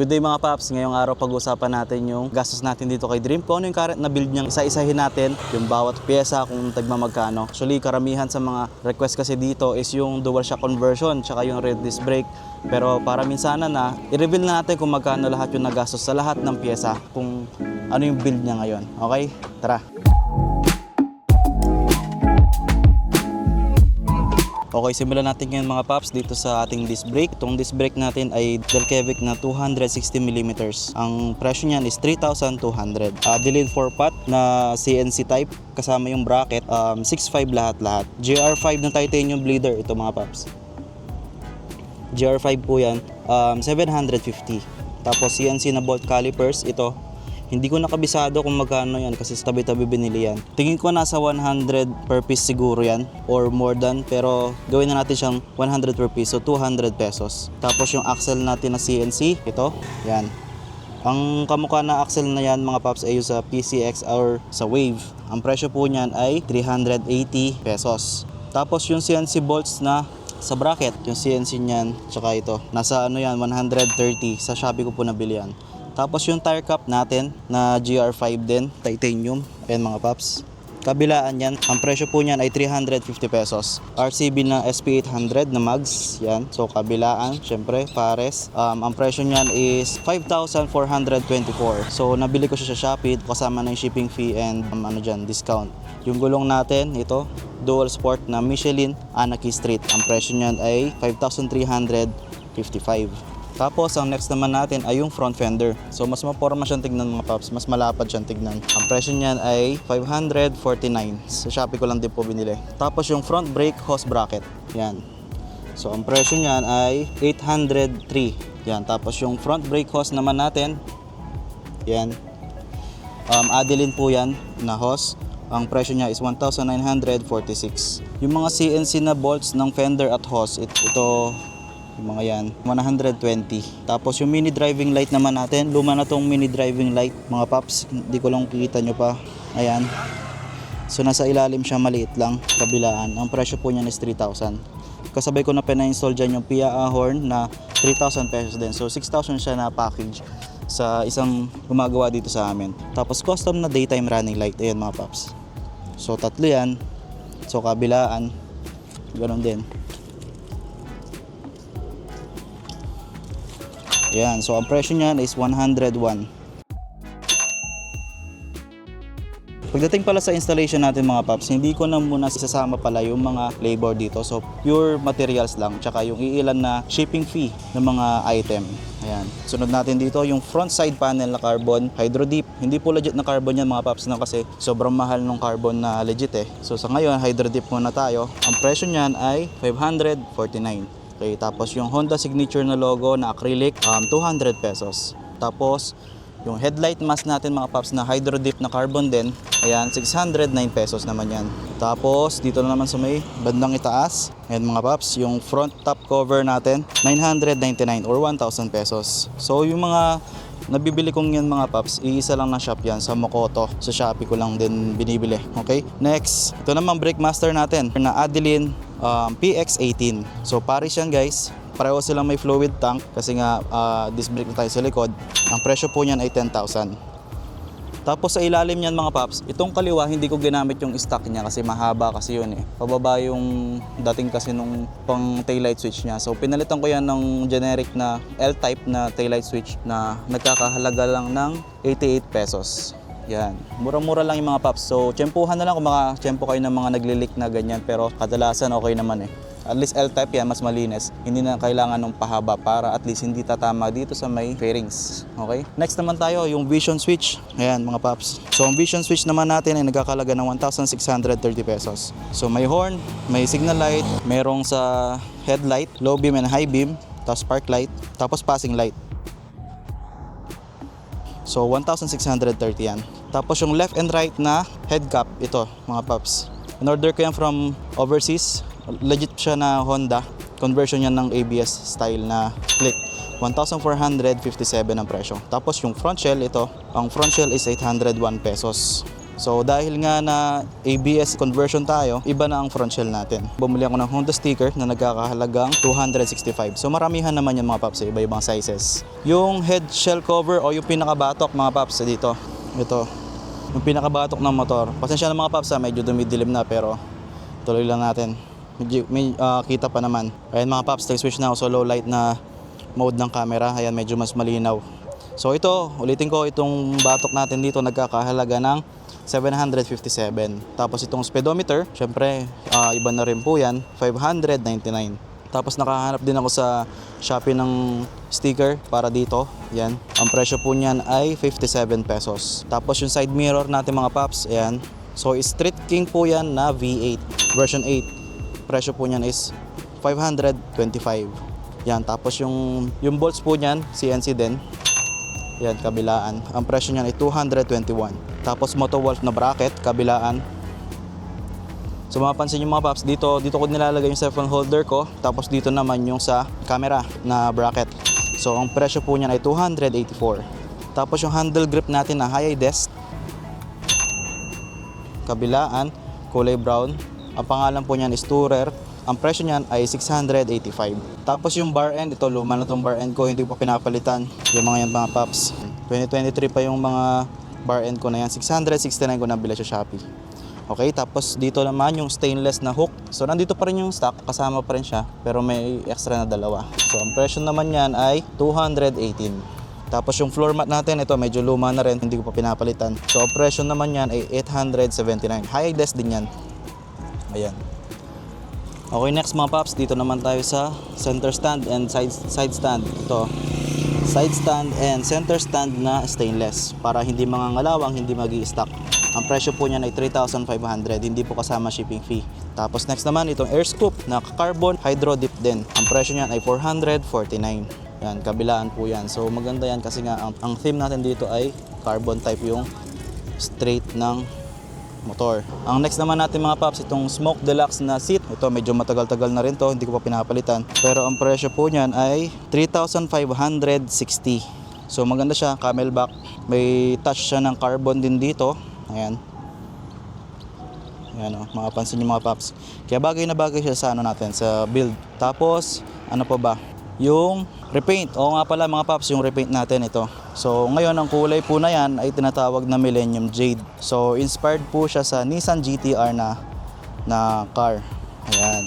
Good day mga paps, ngayong araw pag-usapan natin yung gastos natin dito kay Dream. Kung ano yung current na build niyang isa-isahin natin, yung bawat pyesa kung tagma magkano. Actually, karamihan sa mga request kasi dito is yung dual shock conversion, tsaka yung rear disc brake. Pero para minsana na, i-reveal na natin kung magkano lahat yung nagastos sa lahat ng pyesa, kung ano yung build niya ngayon. Okay? Tara! Okay, simulan natin ngayon mga paps dito sa ating disc brake. Itong disc brake natin ay Delkevic na 260mm. Ang presyo niyan is 3,200. Adeline 4-pot na CNC type kasama yung bracket. Um, 6.5 lahat-lahat. GR5 na titanium bleeder ito mga paps. GR5 po yan. Um, 750. Tapos CNC na bolt calipers ito. Hindi ko nakabisado kung magkano yan kasi sa tabi-tabi binili yan. Tingin ko nasa 100 per piece siguro yan or more than pero gawin na natin siyang 100 per piece so 200 pesos. Tapos yung axle natin na CNC, ito, yan. Ang kamukha na axle na yan mga paps ay sa PCX or sa Wave. Ang presyo po niyan ay 380 pesos. Tapos yung CNC bolts na sa bracket, yung CNC niyan, tsaka ito. Nasa ano yan, 130. Sa Shopee ko po nabili yan. Tapos yung tire cap natin na GR5 din, titanium. Ayan mga paps. Kabilaan yan, ang presyo po niyan ay 350 pesos. RCB na SP800 na mags, yan. So kabilaan, syempre, pares. Um, ang presyo niyan is 5,424. So nabili ko siya sa Shopee, kasama na yung shipping fee and um, ano dyan, discount. Yung gulong natin, ito, dual sport na Michelin Anarchy Street. Ang presyo niyan ay 5,355. Tapos, ang next naman natin ay yung front fender. So, mas maporma siyang tignan mga paps. Mas malapad siyang tignan. Ang presyo niyan ay 549. Sa Shopee ko lang din po binili. Tapos, yung front brake hose bracket. Yan. So, ang presyo niyan ay 803. Yan. Tapos, yung front brake hose naman natin. Yan. Um, Adeline po yan na hose. Ang presyo niya is 1,946. Yung mga CNC na bolts ng fender at hose, it, ito yung mga yan, 120. Tapos yung mini driving light naman natin, luma na tong mini driving light, mga paps, hindi ko lang kikita nyo pa. Ayan. So nasa ilalim siya, maliit lang, kabilaan. Ang presyo po niyan is 3,000. Kasabay ko na pina-install dyan yung PIA horn na 3,000 pesos din. So 6,000 siya na package sa isang gumagawa dito sa amin. Tapos custom na daytime running light. Ayan mga paps. So tatlo yan. So kabilaan. Ganon din. Yan, so ang presyo niyan is 101. Pagdating pala sa installation natin mga paps, hindi ko na muna sasama pala yung mga labor dito. So pure materials lang, tsaka yung iilan na shipping fee ng mga item. Ayan. Sunod natin dito yung front side panel na carbon hydro dip. Hindi po legit na carbon yan mga paps na kasi sobrang mahal ng carbon na legit eh. So sa ngayon, hydro dip muna tayo. Ang presyo niyan ay 549. Okay, tapos yung Honda signature na logo na acrylic, um, 200 pesos. Tapos, yung headlight mask natin mga paps na hydro dip na carbon din, ayan, 609 pesos naman yan. Tapos, dito na naman sa may bandang itaas, ayan mga paps, yung front top cover natin, 999 or 1,000 pesos. So, yung mga nabibili kong yan mga paps, iisa lang na shop yan sa Mokoto. Sa Shopee ko lang din binibili. Okay? Next, ito naman brake master natin na Adeline um, PX18. So pares yan guys. Pareho silang may fluid tank kasi nga uh, disc brake na tayo sa likod. Ang presyo po niyan ay 10,000. Tapos sa ilalim niyan mga paps, itong kaliwa hindi ko ginamit yung stock niya kasi mahaba kasi yun eh. Pababa yung dating kasi nung pang taillight switch niya. So pinalitan ko yan ng generic na L-type na taillight switch na nagkakahalaga lang ng 88 pesos. Yan. Mura-mura lang yung mga paps. So, tsempuhan na lang kung mga tsempo kayo ng mga naglilik na ganyan. Pero kadalasan okay naman eh. At least L-type yan, mas malinis. Hindi na kailangan ng pahaba para at least hindi tatama dito sa may fairings. Okay? Next naman tayo, yung vision switch. Ayan, mga paps. So, ang vision switch naman natin ay nagkakalaga ng 1,630 pesos. So, may horn, may signal light, merong sa headlight, low beam and high beam, tapos park light, tapos passing light. So 1,630 yan. Tapos yung left and right na head cap, ito mga paps. In-order ko yan from overseas. Legit siya na Honda. Conversion yan ng ABS style na click. 1,457 ang presyo. Tapos yung front shell, ito. Ang front shell is 801 pesos. So dahil nga na ABS conversion tayo, iba na ang front shell natin. Bumili ako ng Honda sticker na nagkakahalagang 265. So maramihan naman yung mga paps, iba-ibang sizes. Yung head shell cover o yung pinakabatok mga paps dito. Ito. Yung pinakabatok ng motor. Pasensya na mga paps, ah, medyo dumidilim na pero tuloy lang natin. Medyo, may ah, kita pa naman. Ayan mga paps, nag-switch na ako sa low light na mode ng camera. Ayan, medyo mas malinaw. So ito, ulitin ko, itong batok natin dito nagkakahalaga ng 757. Tapos itong speedometer, syempre, ah, iba na rin po yan, 599. Tapos nakahanap din ako sa Shopee ng sticker para dito. Yan. Ang presyo po niyan ay 57 pesos. Tapos yung side mirror natin mga paps, ayan. So Street King po yan na V8 version 8. Presyo po niyan is 525. Yan, tapos yung yung bolts po niyan, CNC din. Yan, kabilaan. Ang presyo niyan ay 221. Tapos Motowolf na bracket, kabilaan. So mapapansin nyo mga paps, dito, dito ko nilalagay yung cellphone holder ko. Tapos dito naman yung sa camera na bracket. So ang presyo po niyan ay 284. Tapos yung handle grip natin na high desk. Kabilaan, kulay brown. Ang pangalan po niyan is Tourer. Ang presyo niyan ay 685. Tapos yung bar end, ito luma na tong bar end ko, hindi ko pa pinapalitan. Yung mga yan mga paps. 2023 pa yung mga bar end ko na yan. 669 ko nabili sa Shopee. Okay, tapos dito naman yung stainless na hook. So nandito pa rin yung stock, kasama pa rin siya, pero may extra na dalawa. So ang presyo naman yan ay 218. Tapos yung floor mat natin, ito medyo luma na rin, hindi ko pa pinapalitan. So presyo naman yan ay 879. High desk din yan. Ayan. Okay, next mga paps, dito naman tayo sa center stand and side, side stand. Ito, side stand and center stand na stainless para hindi mangangalawang, hindi magi stock Ang presyo po niyan ay 3,500, hindi po kasama shipping fee. Tapos next naman itong air scoop na carbon hydro dip din. Ang presyo niyan ay 449. Yan, kabilaan po yan. So maganda yan kasi nga ang, ang theme natin dito ay carbon type yung straight ng motor. Ang next naman natin mga paps, itong Smoke Deluxe na seat. Ito medyo matagal-tagal na rin to, hindi ko pa pinapalitan. Pero ang presyo po niyan ay 3,560. So maganda siya, camelback. May touch siya ng carbon din dito. Ayan. Ayan o, makapansin niyo mga paps. Kaya bagay na bagay siya sa ano natin, sa build. Tapos, ano pa ba? Yung repaint. Oo nga pala mga paps, yung repaint natin ito. So ngayon ang kulay po na yan ay tinatawag na Millennium Jade. So inspired po siya sa Nissan GTR na na car. Ayan.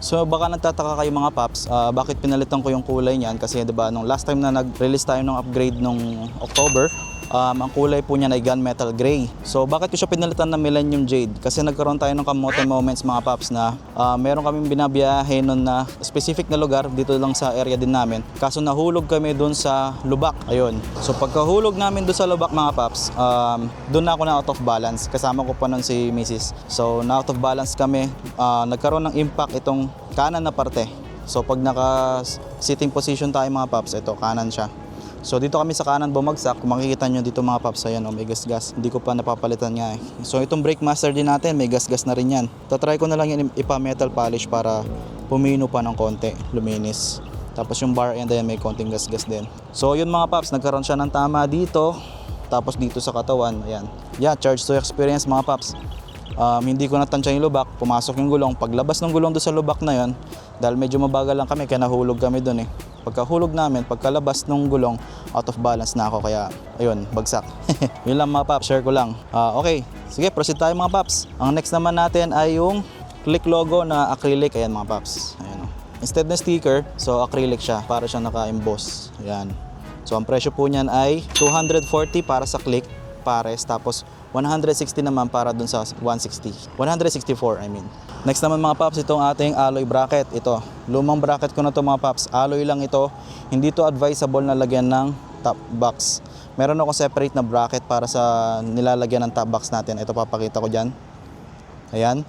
So baka nagtataka kayo mga paps, ah, bakit pinalitan ko yung kulay niyan kasi 'di ba nung last time na nag-release tayo ng upgrade nung October, um, ang kulay po niya ay gunmetal gray. So bakit ko siya pinalitan ng Millennium Jade? Kasi nagkaroon tayo ng kamote moments mga paps na ah, meron kaming binabiyahe noon na specific na lugar dito lang sa area din namin. Kaso nahulog kami doon sa lubak. Ayun. So pagkahulog namin doon sa lubak mga paps, um, doon na ako na out of balance. Kasama ko pa noon si Mrs. So na out of balance kami. Ah, nagkaroon ng impact itong kanan na parte. So pag naka sitting position tayo mga paps, ito kanan siya. So dito kami sa kanan bumagsak. Kung makikita nyo dito mga paps, ayan oh, may gas-gas. Hindi ko pa napapalitan nga eh. So itong brake master din natin, may gas-gas na rin yan. Tatry ko na lang yan ipa-metal polish para pumino pa ng konti, luminis. Tapos yung bar end ayan, may konting gas-gas din. So yun mga paps, nagkaroon siya ng tama dito. Tapos dito sa katawan, ayan. Yeah, charge to experience mga paps. Um, hindi ko natansya yung lubak, pumasok yung gulong. Paglabas ng gulong doon sa lubak na yon, dahil medyo mabagal lang kami, kaya nahulog kami doon eh. Pagkahulog namin, pagkalabas ng gulong, out of balance na ako, kaya ayun, bagsak. yun lang mga paps, share ko lang. Ah, okay, sige, proceed tayo mga paps. Ang next naman natin ay yung click logo na acrylic, ayan mga paps. Ayan, oh. Instead na sticker, so acrylic siya, para siya naka-emboss. Ayan. So ang presyo po niyan ay 240 para sa click, pares, tapos 160 naman para dun sa 160. 164, I mean. Next naman mga paps, itong ating alloy bracket. Ito, lumang bracket ko na to mga paps. Alloy lang ito. Hindi to advisable na lagyan ng top box. Meron ako separate na bracket para sa nilalagyan ng top box natin. Ito papakita ko dyan. Ayan.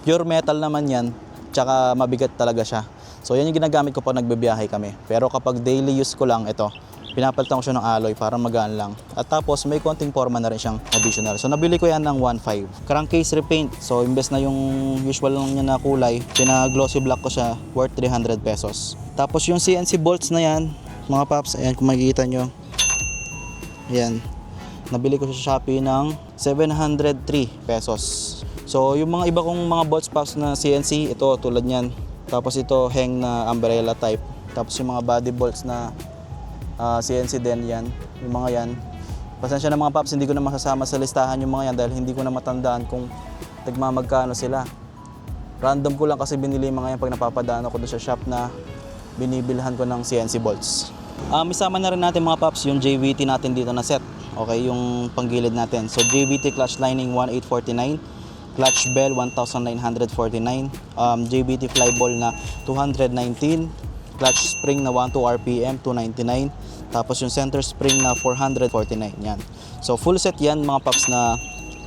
Pure metal naman yan. Tsaka mabigat talaga siya. So yan yung ginagamit ko pag nagbibiyahe kami. Pero kapag daily use ko lang ito, pinapalitan ko siya ng alloy para magaan lang. At tapos may konting forma na rin siyang additional. So nabili ko yan ng 1.5. Crankcase repaint. So imbes na yung usual lang niya na kulay, pina-glossy black ko siya worth 300 pesos. Tapos yung CNC bolts na yan, mga paps, ayan kung makikita nyo. Ayan. Nabili ko sa Shopee ng 703 pesos. So, yung mga iba kong mga bolts packs na CNC, ito tulad niyan. Tapos ito hang na umbrella type. Tapos yung mga body bolts na ah, CNC din yan. Yung mga yan. Pasensya na mga paps, hindi ko na masasama sa listahan yung mga yan dahil hindi ko na matandaan kung tagmamagkano sila. Random ko lang kasi binili yung mga yan pag napapadaan ako doon sa shop na binibilhan ko ng CNC bolts. Um, isama na rin natin mga paps yung JVT natin dito na set. Okay, yung panggilid natin. So JVT clutch lining 1849, clutch bell 1949, um, JVT flyball na 219, clutch spring na 12 RPM 299, tapos yung center spring na 449 yan. So full set yan mga paps na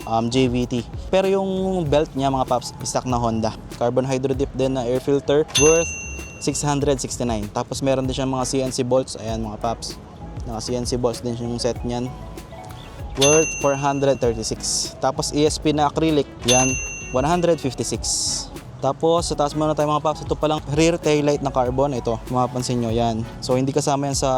um, JVT. Pero yung belt niya mga paps, stock na Honda. Carbon hydro dip din na air filter worth 669. Tapos meron din siyang mga CNC bolts. Ayan mga paps. Naka CNC bolts din yung set niyan. Worth 436. Tapos ESP na acrylic. Yan. 156. Tapos sa taas muna tayo mga paps. Ito palang rear tail light na carbon. Ito. Mapapansin nyo. Yan. So hindi kasama yan sa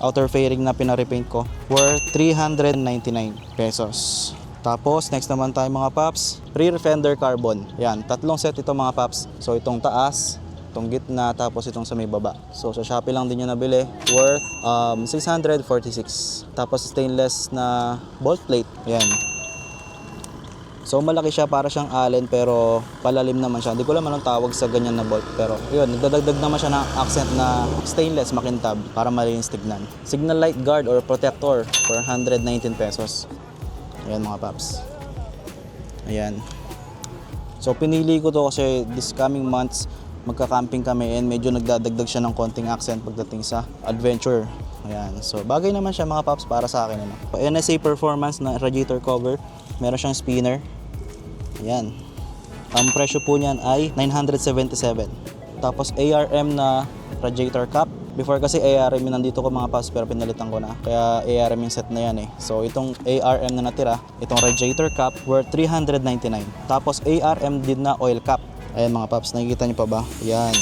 outer fairing na pinarepaint ko. Worth 399 pesos. Tapos, next naman tayo mga paps, rear fender carbon. Yan, tatlong set ito mga paps. So, itong taas, itong gitna, tapos itong sa may baba. So, sa Shopee lang din yung nabili. Worth um, 646. Tapos, stainless na bolt plate. Yan. So, malaki siya para siyang allen pero palalim naman siya. Hindi ko alam anong tawag sa ganyan na bolt. Pero, yun, nagdadagdag naman siya ng accent na stainless makintab para malinis tignan. Signal light guard or protector for 119 pesos. Ayan mga paps. Ayan. So pinili ko to kasi this coming months magka-camping kami and medyo nagdadagdag siya ng konting accent pagdating sa adventure. Ayan. So bagay naman siya mga paps para sa akin. Ano. NSA Performance na radiator cover. Meron siyang spinner. Ayan. Ang presyo po niyan ay 977. Tapos ARM na radiator cap. Before kasi ARM yung nandito ko mga paps pero pinalitan ko na. Kaya ARM yung set na yan eh. So itong ARM na natira, itong radiator cap worth 399. Tapos ARM din na oil cap. Ayan mga paps, nakikita niyo pa ba? Yan.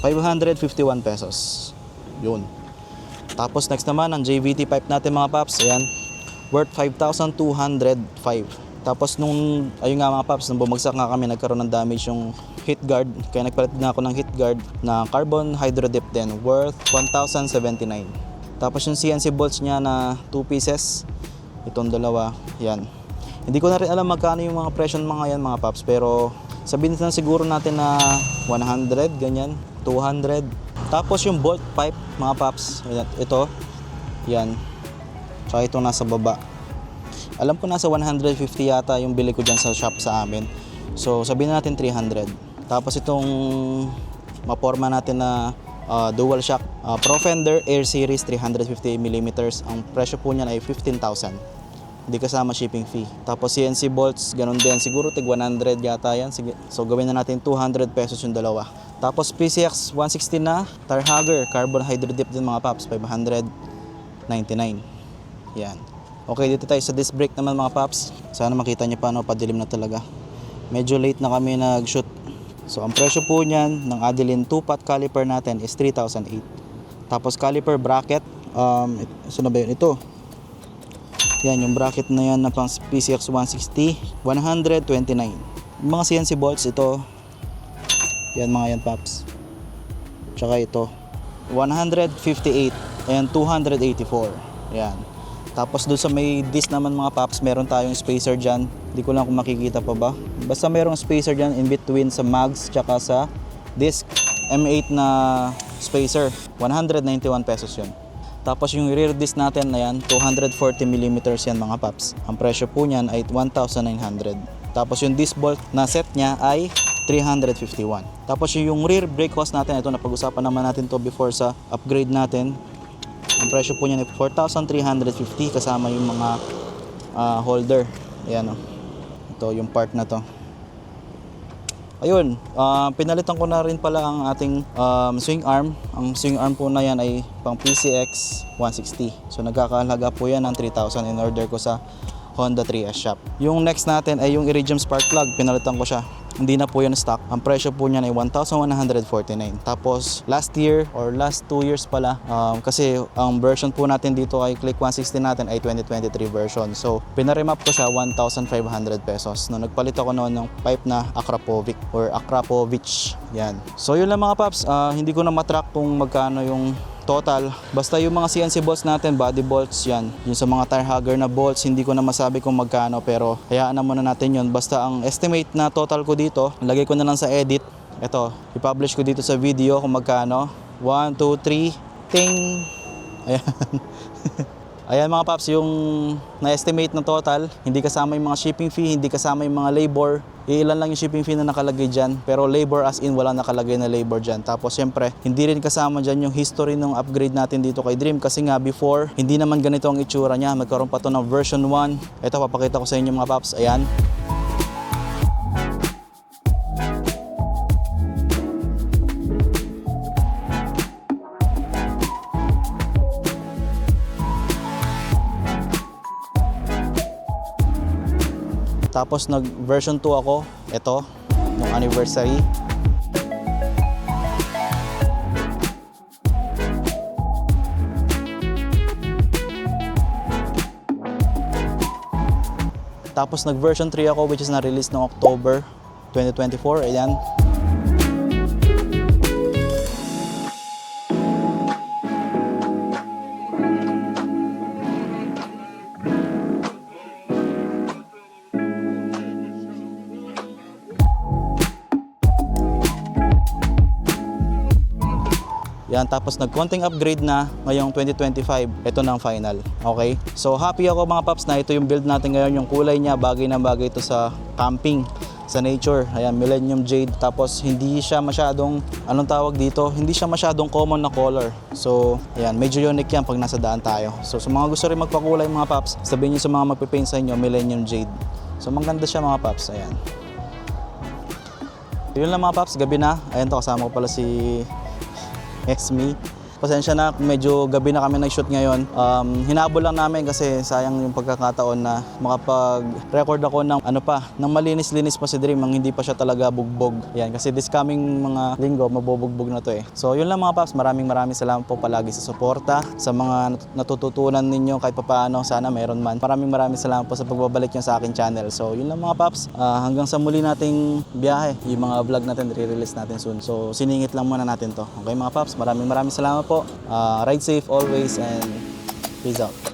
551 pesos. Yun. Tapos next naman ang JVT pipe natin mga paps. Ayan. Worth 5,205. Tapos nung, ayun nga mga paps, nung bumagsak nga kami, nagkaroon ng damage yung heat guard. Kaya nagpalit na ako ng heat guard na carbon hydro dip din, worth 1,079. Tapos yung CNC bolts niya na 2 pieces, itong dalawa, yan. Hindi ko na rin alam magkano yung mga presyo ng mga yan mga paps, pero sabihin na siguro natin na 100, ganyan, 200. Tapos yung bolt pipe, mga paps, ito, yan. Tsaka ito nasa baba. Alam ko nasa 150 yata yung bili ko dyan sa shop sa amin. So sabihin na natin 300. Tapos itong maporma natin na ah, dual shock ah, Pro Fender Air Series 350 mm. Ang presyo po niyan ay 15,000. Hindi kasama shipping fee. Tapos CNC bolts, ganun din. Siguro tig 100 yata yan. Sige. So gawin na natin 200 pesos yung dalawa. Tapos PCX 160 na, tire hugger, carbon hydro dip din mga paps, 599. Yan. Okay, dito tayo sa disc brake naman mga paps. Sana makita niyo pa no, padilim na talaga. Medyo late na kami nag-shoot. So ang presyo po niyan ng Adeline 2-pot caliper natin is 3,008. Tapos caliper bracket, um, na ba yun? Ito. Yan, yung bracket na yan na pang PCX 160, 129. Yung mga CNC bolts, ito. Yan mga yan, paps. Tsaka ito. 158 and 284. Yan. Tapos doon sa may disc naman mga paps, meron tayong spacer dyan. Hindi ko lang kung makikita pa ba. Basta merong spacer dyan in between sa mags tsaka sa disc. M8 na spacer. 191 pesos yun. Tapos yung rear disc natin na yan, 240mm yan mga paps. Ang presyo po niyan ay 1,900. Tapos yung disc bolt na set niya ay 351. Tapos yung rear brake hose natin, ito napag-usapan naman natin to before sa upgrade natin. Ang presyo po niyan ay 4,350 kasama yung mga ah, holder. Ayan o. Ito yung part na to. Ayun, ah, pinalitan ko na rin pala ang ating um, swing arm. Ang swing arm po na yan ay pang PCX 160. So nagkakahalaga po yan ng 3,000 in order ko sa Honda 3S shop. Yung next natin ay yung Iridium spark plug. Pinalitan ko siya. Hindi na po yan stock. Ang presyo po niyan ay 1,149. Tapos last year or last 2 years pala, um, kasi ang version po natin dito ay Click 160 natin ay 2023 version. So pinaremap ko siya 1,500 pesos. No, nagpalit ako noon ng pipe na Akrapovic or Akrapovich. Yan. So yun lang mga paps, Ah, hindi ko na matrack kung magkano yung total. Basta yung mga CNC bolts natin, body bolts yan. Yung sa mga tire hugger na bolts, hindi ko na masabi kung magkano pero hayaan na muna natin yun. Basta ang estimate na total ko dito, lagay ko na lang sa edit. Ito, i-publish ko dito sa video kung magkano. 1, 2, 3, ting! Ayan. Ayan mga paps, yung na-estimate na total, hindi kasama yung mga shipping fee, hindi kasama yung mga labor. Ilan lang yung shipping fee na nakalagay dyan, pero labor as in wala nakalagay na labor dyan. Tapos syempre, hindi rin kasama dyan yung history ng upgrade natin dito kay Dream kasi nga before, hindi naman ganito ang itsura niya. Magkaroon pa to ng version 1. Ito, papakita ko sa inyo mga paps. Ayan. Tapos nag version 2 ako, ito, nung anniversary. Tapos nag version 3 ako which is na-release noong October 2024. Ayan. Yan, tapos nag-konting upgrade na ngayong 2025. Ito na ang final. Okay? So happy ako mga paps na ito yung build natin ngayon. Yung kulay niya, bagay na bagay ito sa camping, sa nature. Ayan, Millennium Jade. Tapos hindi siya masyadong, anong tawag dito? Hindi siya masyadong common na color. So, ayan, medyo unique yan pag nasa daan tayo. So sa mga gusto rin magpakulay mga paps, sabihin niyo sa mga magpipaint sa inyo, Millennium Jade. So maganda siya mga paps. Ayan. Yun lang mga paps, gabi na. Ayan to, kasama ko pala si It's me. Pasensya na, medyo gabi na kami nag-shoot ngayon. Um, hinabol lang namin kasi sayang yung pagkakataon na makapag-record ako ng ano pa, ng malinis-linis pa si Dream, ang hindi pa siya talaga bugbog. Yan, kasi this coming mga linggo, mabubugbog na to eh. So yun lang mga paps, maraming maraming salamat po palagi sa suporta, sa mga nat- natututunan ninyo kahit papaano, sana meron man. Maraming maraming salamat po sa pagbabalik nyo sa akin channel. So yun lang mga paps, Ah, hanggang sa muli nating biyahe, yung mga vlog natin, re-release natin soon. So siningit lang muna natin to. Okay mga paps, maraming maraming salamat po. Ah, ride safe always and peace out.